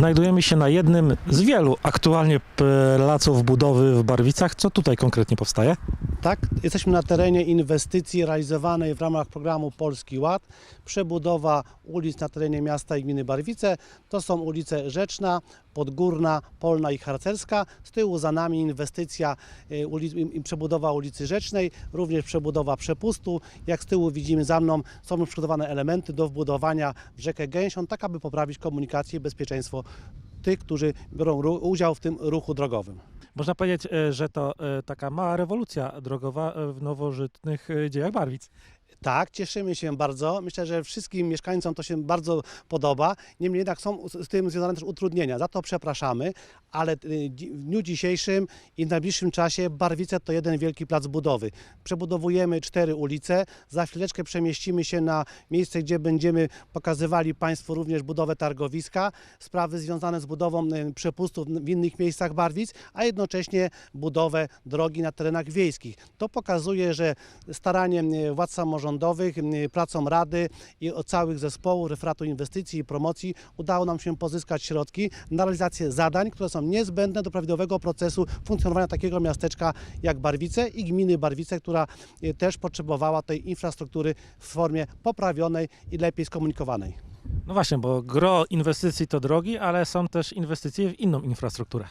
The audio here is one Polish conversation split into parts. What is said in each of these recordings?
Znajdujemy się na jednym z wielu aktualnie placów budowy w Barwicach. Co tutaj konkretnie powstaje? Tak, jesteśmy na terenie inwestycji realizowanej w ramach programu Polski Ład. Przebudowa ulic na terenie miasta i gminy Barwice. To są ulice Rzeczna, Podgórna, Polna i Harcerska. Z tyłu za nami inwestycja y, przebudowa ulicy Rzecznej, również przebudowa przepustu. Jak z tyłu widzimy za mną są już przygotowane elementy do wbudowania w rzekę Gęsią, tak aby poprawić komunikację i bezpieczeństwo tych, którzy biorą udział w tym ruchu drogowym. Można powiedzieć, e, że to e, taka mała rewolucja drogowa e, w nowożytnych dziejach Barwic. Tak, cieszymy się bardzo. Myślę, że wszystkim mieszkańcom to się bardzo podoba. Niemniej jednak są z tym związane też utrudnienia. Za to przepraszamy, ale y, w dniu dzisiejszym i w najbliższym czasie Barwice to jeden wielki plac budowy. Przebudowujemy cztery ulice. Za chwileczkę przemieścimy się na miejsce, gdzie będziemy pokazywali Państwu również budowę targowiska, sprawy związane z budową y, przepustów w innych miejscach Barwic, a jednocześnie budowę drogi na terenach wiejskich. To pokazuje, że staraniem e, władz samorządowych, m, pracą Rady i całych zespołów, referatu inwestycji i promocji udało nam się pozyskać środki na realizację zadań, które są niezbędne do prawidłowego procesu funkcjonowania takiego miasteczka jak Barwice i gminy Barwice, która e, też potrzebowała tej infrastruktury w formie poprawionej i lepiej skomunikowanej. No właśnie, bo gro inwestycji to drogi, ale są też inwestycje w inną infrastrukturę.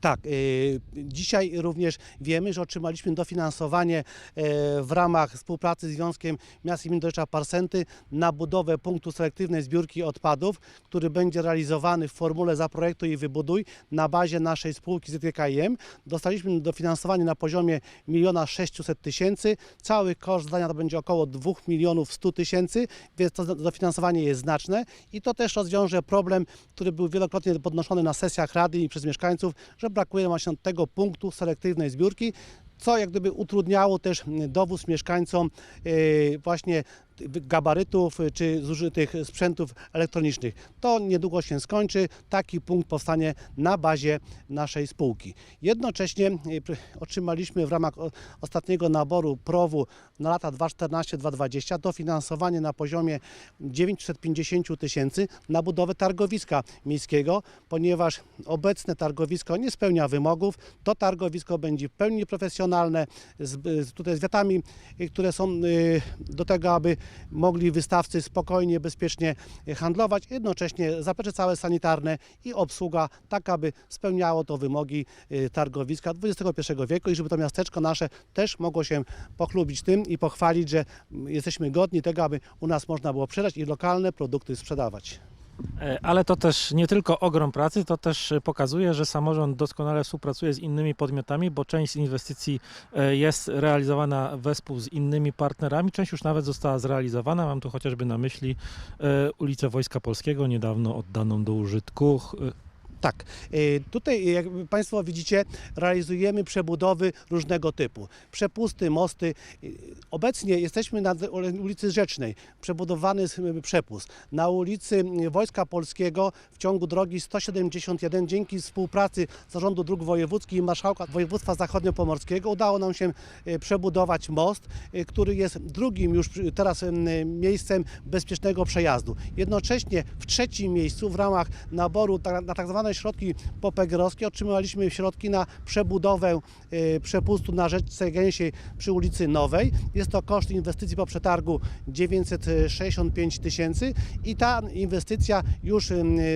Tak, y, dzisiaj również wiemy, że otrzymaliśmy dofinansowanie e, w ramach współpracy z Związkiem Miast i Gmin Parsenty na budowę punktu selektywnej zbiórki odpadów, który będzie realizowany w formule Zaprojektuj i Wybuduj na bazie naszej spółki ZKIM. Dostaliśmy dofinansowanie na poziomie 1 600 tysięcy. Cały koszt zadania to będzie około 2 milionów 100 tysięcy, więc to dofinansowanie jest znaczne i to też rozwiąże problem, który był wielokrotnie podnoszony na sesjach Rady i przez mieszkańców, że brakuje właśnie tego punktu selektywnej zbiórki, co jak gdyby utrudniało też dowóz mieszkańcom yy, właśnie gabarytów y, czy zużytych sprzętów elektronicznych. To niedługo się skończy. Taki punkt powstanie na bazie naszej spółki. Jednocześnie y, otrzymaliśmy w ramach ostatniego naboru PROW-u na lata 2014-2020 dofinansowanie na poziomie 950 tysięcy na budowę targowiska miejskiego, ponieważ obecne targowisko nie spełnia wymogów. To targowisko będzie w pełni profesjonalne, z, tutaj z wiatami, y, które są do tego, aby mogli wystawcy spokojnie, bezpiecznie handlować, jednocześnie zaplecze całe sanitarne i obsługa, tak aby spełniało to wymogi y, targowiska XXI wieku i żeby to miasteczko nasze też mogło się pochlubić tym i pochwalić, że jesteśmy godni tego, aby u nas można było sprzedać i lokalne produkty sprzedawać. E, Ale to też nie tylko ogrom pracy, to też e, pokazuje, że samorząd doskonale współpracuje z innymi podmiotami, bo część z inwestycji e, jest realizowana wespół z innymi partnerami, część już nawet została zrealizowana. Mam tu chociażby na myśli ulicę Wojska Polskiego, niedawno oddaną do użytku. Tak, y, tutaj jak Państwo widzicie realizujemy przebudowy różnego typu. Przepusty, mosty. Y, Obecnie jesteśmy na ulicy Rzecznej, przebudowany jest y, przepust. Na ulicy y, Wojska Polskiego w ciągu drogi 171 dzięki współpracy Zarządu Dróg Wojewódzkich i Marszałka Województwa Zachodniopomorskiego udało nam się y, przebudować most, y, który jest drugim już teraz y, miejscem bezpiecznego przejazdu. Jednocześnie w trzecim miejscu w ramach naboru na tak zwane środki popegerowskie otrzymaliśmy środki na przebudowę y, przepustu na rzeczce Gęsiej przy ulicy Nowej. Jest to koszt inwestycji po przetargu 965 tysięcy i ta inwestycja już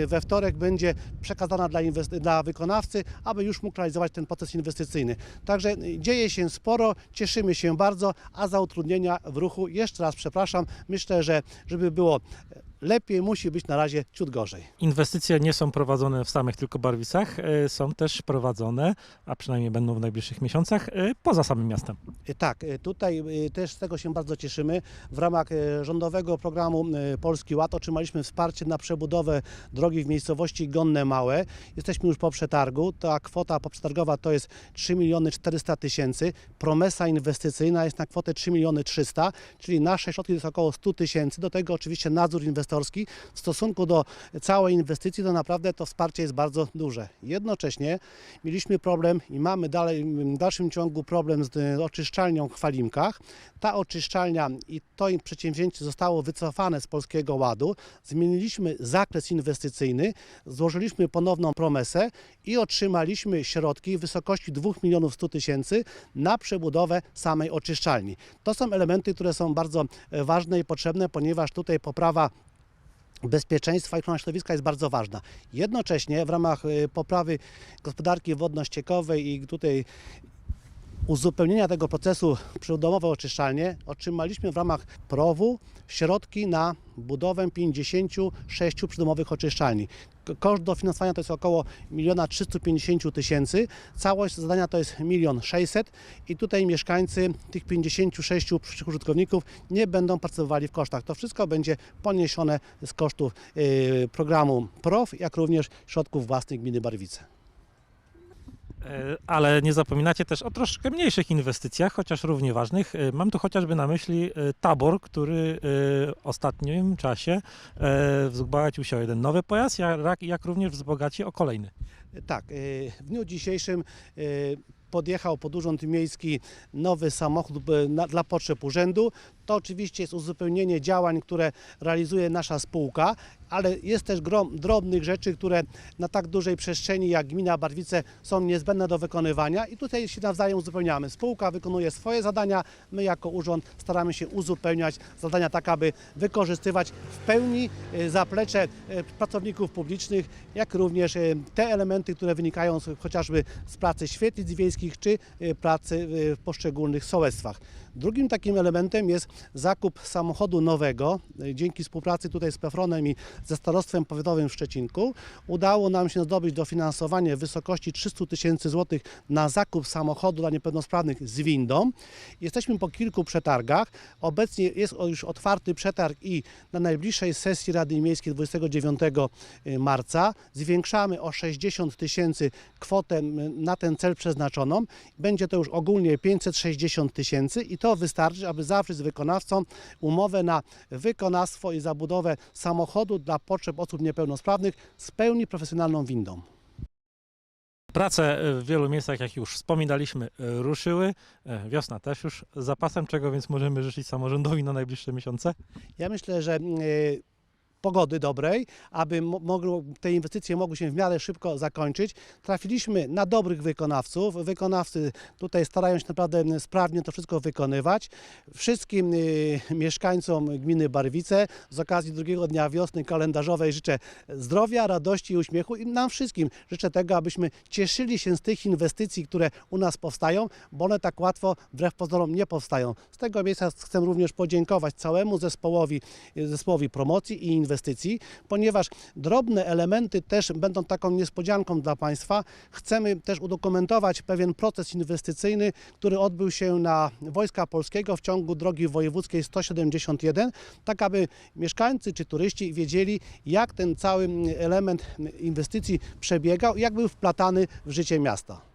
we wtorek będzie przekazana dla, dla wykonawcy, aby już mógł realizować ten proces inwestycyjny. Także y, dzieje się sporo, cieszymy się bardzo, a za utrudnienia w ruchu jeszcze raz przepraszam. Myślę, że żeby było lepiej, musi być na razie ciut gorzej. Inwestycje nie są prowadzone w samych tylko Barwicach, e, są też prowadzone, a przynajmniej będą w najbliższych miesiącach, e, poza samym miastem. E, Tak, tutaj też z tego się bardzo cieszymy. W ramach rządowego programu Polski Ład otrzymaliśmy wsparcie na przebudowę drogi w miejscowości Gonne Małe. Jesteśmy już po przetargu. Ta kwota poprzetargowa to jest 3 miliony 400 tysięcy. Promesa inwestycyjna jest na kwotę 3 miliony 300, czyli nasze środki to jest około 100 tysięcy. Do tego oczywiście nadzór inwestycyjny inwestorski w stosunku do całej inwestycji, to naprawdę to wsparcie jest bardzo duże. Jednocześnie mieliśmy problem i mamy dalej, w dalszym ciągu problem z y, oczyszczalnią w Chwalimkach. Ta oczyszczalnia i to przedsięwzięcie zostało wycofane z Polskiego Ładu. Zmieniliśmy zakres inwestycyjny, złożyliśmy ponowną promesę i otrzymaliśmy środki w wysokości 2 milionów 100 tysięcy na przebudowę samej oczyszczalni. To są elementy, które są bardzo e, ważne i potrzebne, ponieważ tutaj poprawa bezpieczeństwa i ochrona środowiska jest bardzo ważna. Jednocześnie w ramach e, poprawy gospodarki wodno-ściekowej i tutaj uzupełnienia tego procesu przydomowe oczyszczalnie otrzymaliśmy w ramach PROW-u środki na budowę 56 przydomowych oczyszczalni. Koszt dofinansowania to jest około 1 350 tysięcy. Całość zadania to jest 1 600 i tutaj mieszkańcy tych 56 przyszłych użytkowników nie będą partycypowali w kosztach. To wszystko będzie poniesione z kosztów y, programu PROW, jak również środków własnych gminy Barwice. E, Ale nie zapominacie też o troszkę mniejszych inwestycjach, chociaż równie ważnych. E, Mam tu chociażby na myśli e, tabor, który w ostatnim czasie wzbogacił się o jeden nowy pojazd, jak, jak również wzbogaci o kolejny. Tak, w dniu dzisiejszym podjechał pod Urząd Miejski nowy samochód dla potrzeb urzędu. To oczywiście jest uzupełnienie działań, które realizuje nasza spółka, ale jest też grom drobnych rzeczy, które na tak dużej przestrzeni jak gmina Barwice są niezbędne do wykonywania i tutaj się nawzajem uzupełniamy. Spółka wykonuje swoje zadania, my jako urząd staramy się uzupełniać zadania tak, aby wykorzystywać w pełni y, zaplecze y, pracowników publicznych, jak również y, te elementy, które wynikają chociażby z pracy świetlic wiejskich czy pracy w poszczególnych sołectwach. Drugim takim elementem jest zakup samochodu nowego. Y, Dzięki współpracy tutaj z Pefronem i ze Starostwem Powiatowym w Szczecinku udało nam się zdobyć dofinansowanie w wysokości 300 tysięcy złotych na zakup samochodu dla niepełnosprawnych z windą. Jesteśmy po kilku przetargach. Obecnie jest już otwarty przetarg i na najbliższej sesji Rady Miejskiej 29 marca zwiększamy o 60 tysięcy kwotę na ten cel przeznaczoną. Będzie to już ogólnie 560 tysięcy i to wystarczy, aby zawrzeć z wykonawcą umowę na wykonawstwo i zabudowę samochodu dla potrzeb osób niepełnosprawnych z pełni profesjonalną windą. Prace w wielu miejscach, jak już wspominaliśmy, ruszyły. Wiosna też już zapasem, czego więc możemy życzyć samorządowi na najbliższe miesiące. Ja myślę, że e, pogody dobrej, aby mo- mogło, te inwestycje mogły się w miarę szybko zakończyć. Trafiliśmy na dobrych wykonawców. Wykonawcy tutaj starają się naprawdę sprawnie to wszystko wykonywać. Wszystkim y, mieszkańcom gminy Barwice z okazji drugiego dnia wiosny kalendarzowej życzę zdrowia, radości i uśmiechu i nam wszystkim życzę tego, abyśmy cieszyli się z tych inwestycji, które u nas powstają, bo one tak łatwo wbrew pozorom nie powstają. Z tego miejsca chcę również podziękować całemu zespołowi, zespołowi promocji i inwestycji, ponieważ drobne elementy też będą taką niespodzianką dla Państwa. Chcemy też udokumentować pewien proces inwestycyjny, który odbył się na Wojska Polskiego w ciągu drogi wojewódzkiej 171, tak aby mieszkańcy czy turyści wiedzieli, jak ten cały element inwestycji przebiegał jak był wplatany w życie miasta.